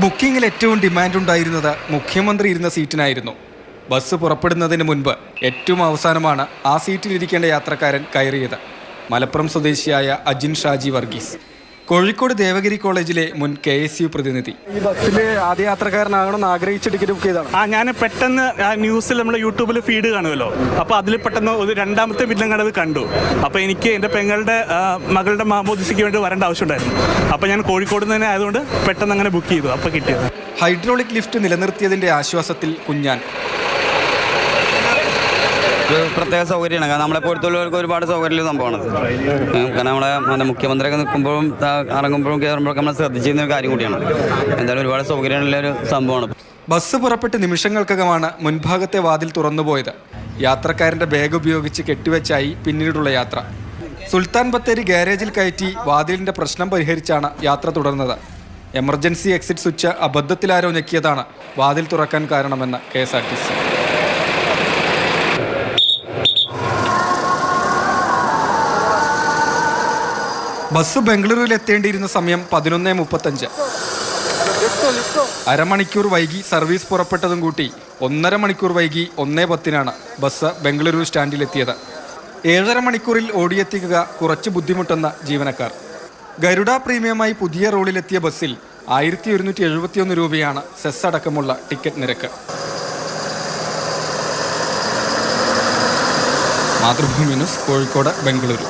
ബുക്കിംഗിൽ ഏറ്റവും ഡിമാൻഡ് ഉണ്ടായിരുന്നത് മുഖ്യമന്ത്രി ഇരുന്ന സീറ്റിനായിരുന്നു. ബസ് പുറപ്പെടുന്നതിന് മുൻപ് ഏറ്റവും അവസാനമാണ് ആ സീറ്റിലിരിക്കേണ്ട യാത്രക്കാരൻ കയറിയത്. മലപ്പുറം സ്വദേശിയായ അജിൻ ഷാജി വർഗീസ്. കോഴിക്കോട് ദേവഗിരി കോളേജിലെ മുൻ കെ എസ് യു പ്രതിനിധി. ഈ ബസ്സിൽ ആദ്യ യാത്രക്കാരനാകണമെന്ന് ആഗ്രഹിച്ച് ടിക്കറ്റ് ബുക്ക് ചെയ്താണ് ആ ഞാൻ പെട്ടെന്ന് ആ ന്യൂസിൽ നമ്മൾ യൂട്യൂബിൽ ഫീഡ് കാണുമല്ലോ. അപ്പോൾ അതിൽ പെട്ടെന്ന് ഒരു രണ്ടാമത്തെ വില്ലങ്കടവ് കണ്ടു. അപ്പോൾ എനിക്ക് എന്റെ പെങ്ങളുടെ ആ, മകളുടെ മാമോദിസയ്ക്ക് വേണ്ടി വരേണ്ട ആവശ്യമുണ്ടായിരുന്നു. അപ്പോൾ ഞാൻ കോഴിക്കോട് നിന്ന് തന്നെ ആയതുകൊണ്ട് പെട്ടെന്ന് അങ്ങനെ ബുക്ക് ചെയ്തു. അപ്പോൾ കിട്ടിയത്. ഹൈഡ്രോളിക് ലിഫ്റ്റ് നിലനിർത്തിയതിന്റെ ആശ്വാസത്തിൽ കുഞ്ഞാൻ. ഒരു പ്രത്യേക സൗകര്യമാണ്. കാരണം നമ്മളെ പോലത്തുള്ളവർക്ക് ഒരുപാട് സൗകര്യമുള്ള സംഭവമാണ്. കാരണം നമ്മളെ നമ്മുടെ മുഖ്യമന്ത്രിയൊക്കെ നിൽക്കുമ്പോഴും ഇറങ്ങുമ്പോഴും കയറുമ്പോഴൊക്കെ നമ്മൾ ശ്രദ്ധിച്ചിരുന്ന ഒരു കാര്യം കൂടിയാണ്. എന്തായാലും ഒരുപാട് സൗകര്യമുള്ള ഒരു സംഭവമാണ്. ബസ് പുറപ്പെട്ട് നിമിഷങ്ങൾക്കകമാണ് മുൻഭാഗത്തെ വാതിൽ തുറന്നുപോയത്. യാത്രക്കാരന്റെ ബാഗ് ഉപയോഗിച്ച് കെട്ടിവെച്ചായി പിന്നീടുള്ള യാത്ര. സുൽത്താൻ ബത്തേരി ഗാരേജിൽ കയറ്റി വാതിലിന്റെ പ്രശ്നം പരിഹരിച്ചാണ് യാത്ര തുടർന്നത്. എമർജൻസി എക്സിറ്റ് സ്വിച്ച് അബദ്ധത്തിലാരോ ഞെക്കിയതാണ്. വാതിൽ തുറക്കാൻ കാരണമെന്ന് K S R T C. Bus ബംഗളൂരുവിൽ എത്തേണ്ടിയിരുന്ന സമയം പതിനൊന്ന് മുപ്പത്തഞ്ച്. അരമണിക്കൂർ വൈകി സർവീസ് പുറപ്പെട്ടതും കൂട്ടി ഒന്നര മണിക്കൂർ വൈകി ഒന്നേ പത്തിനാണ് ബസ് ബംഗളൂരു സ്റ്റാൻഡിലെത്തിയത്. ഏഴര മണിക്കൂറിൽ ഓടിയെത്തിക്കുക കുറച്ച് ബുദ്ധിമുട്ടെന്ന ജീവനക്കാർ. ഗരുഡ പ്രീമിയമായി പുതിയ റോളിലെത്തിയ ബസ്സിൽ ആയിരത്തി ഒരുന്നൂറ്റി എഴുപത്തിയൊന്ന് രൂപയാണ് സെസ് അടക്കമുള്ള ടിക്കറ്റ് നിരക്ക്. മാതൃഭൂമി ന്യൂസ് കോഴിക്കോട് ബംഗളൂരു.